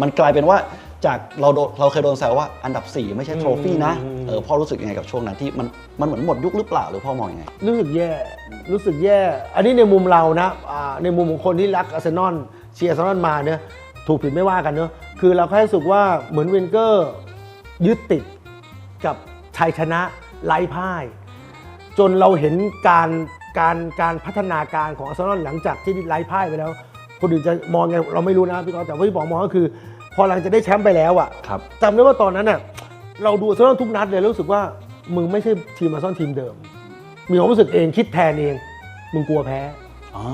มันกลายเป็นว่าจากเราโดนเราเคยโดนแซวว่าอันดับ 4 ไม่ใช่โทรฟี่นะอืม เออพ่อรู้สึกยังไงกับช่วงนั้นที่มันมันเหมือนหมดยุคหรือเปล่าหรือพ่อมองยังไง รู้สึกแย่ รู้สึกแย่ อันนี้ในมุมเรานะอ่าในมุมของคนที่รักอาร์เซนอลเชียร์อาร์เซนอลมาเนี่ย ถูกผิดไม่ว่ากันเนอะคือเราแค่รู้สึกว่าเหมือนเวนเกอร์ยึดติดกับชัยชนะไร้พ่าย จนเราเห็นการการการพัฒนาการของอาร์เซนอลหลังจากที่ไร้พ่ายไปแล้ว คนอื่นจะมองไงเราไม่รู้นะพี่กอล์ฟแต่ว่าที่บอกมองก็คือ พอหลังจากได้แชมป์ไปแล้วอะครับ จำได้ว่าตอนนั้นน่ะเราดูอาร์เซนอลทุกนัดเลยแล้วรู้สึกว่ามึงไม่ใช่ทีมอาร์เซนอลทีมเดิม มีความรู้สึกเองคิดแทนเอง มึงกลัวแพ้อ่า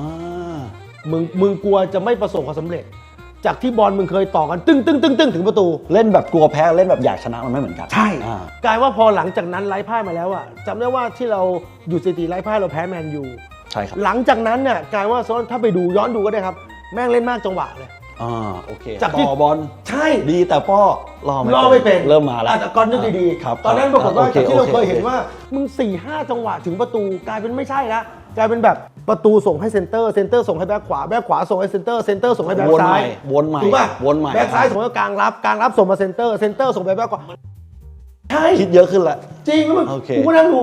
มึงมึงกลัวจะไม่ประสบความสำเร็จ จากที่บอลมึงเคยต่อกันตึ้งตึ้งตึ้งตึ้งถึงประตู เล่นแบบกลัวแพ้เล่นแบบอยากชนะมันไม่เหมือนกันอ่ากลายว่าพอหลังจากนั้นไร้พ่ายมาแล้วอะจำได้ว่าที่เราอยู่สถิติไร้พ่ายเราแพ้แมนยู ใช่ครับ หลังจากนั้นเนี่ยกลายว่าโซนถ้าไปดูย้อนดูก็ได้ครับ แม่งเล่นมากจังหวะเลย อ่าโอเคจากที่ ต่อบอลใช่ ดีแต่ป้อรอไม่รอไม่เป็นเริ่มมาแล้วอะแต่ก่อนนึกดีครับๆ ตอนนั้นปรากฏว่าโอจากที่เราโอเคยเห็นโอว่า มึง4ี่ห้าจังหวะถึงประตูกลายเป็นไม่ใช่ละกลายเป็นแบบประตูส่งให้เซนเตอร์เซนเตอร์ส่งให้แบ็คขวาแบ็คขวาส่งให้เซนเตอร์เซนเตอร์ส่งให้แบ็ควนใหซ้าม่ยวนใหม่ถูกป่ะวนใหม่ แบ็คซ้ายส่งให้กลางรับกลางรับส่งมาเซนเตอร์เซนเตอร์ส่งไปแบ็คขวาใช่คิดเยอะขึ้นแล้วจริงแล้วมันโอเค กูก็นั่งดู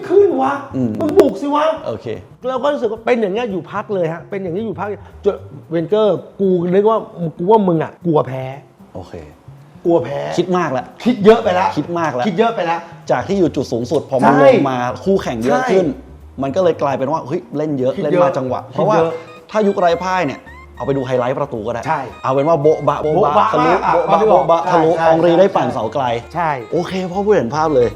ไม่ขึ้นวะอืม มึงบุกสิวะ โอเค เราก็รู้สึกว่าเป็นอย่างเงี้ยอยู่พักเลยฮะ เป็นอย่างนี้อยู่พักจนเวนเกอร์กูนึกว่ากูว่ามึงอะกลัวแพ้ โอเค กลัวแพ้คิดมากแล้ว คิดเยอะไปแล้วคิดมากแล้ว คิดเยอะไปแล้ว จากที่อยู่จุดสูงสุดพอมันใช่ลงมาคู่แข่งเยอะใช่ขึ้นมันก็เลยกลายเป็นว่าเฮ้ยเล่นเยอะคิดเล่นเยอะมาจังหวะ คิดเพราะว่าเยอะถ้ายุคไร้พ่ายเนี่ยเอาไปดูไฮไลท์ประตูก็ได้ ใช่เอาเป็นว่าโบ๊ะบะโบ๊ะโบ๊ะบะบะทะลุมากอะโบ๊ะบะตอนที่บอกโบ๊ะบะทะลุใช่อองรีใช่ได้ปั่นเสาไกล ใช่ โอเคพ่อผู้เห็นภาพเลย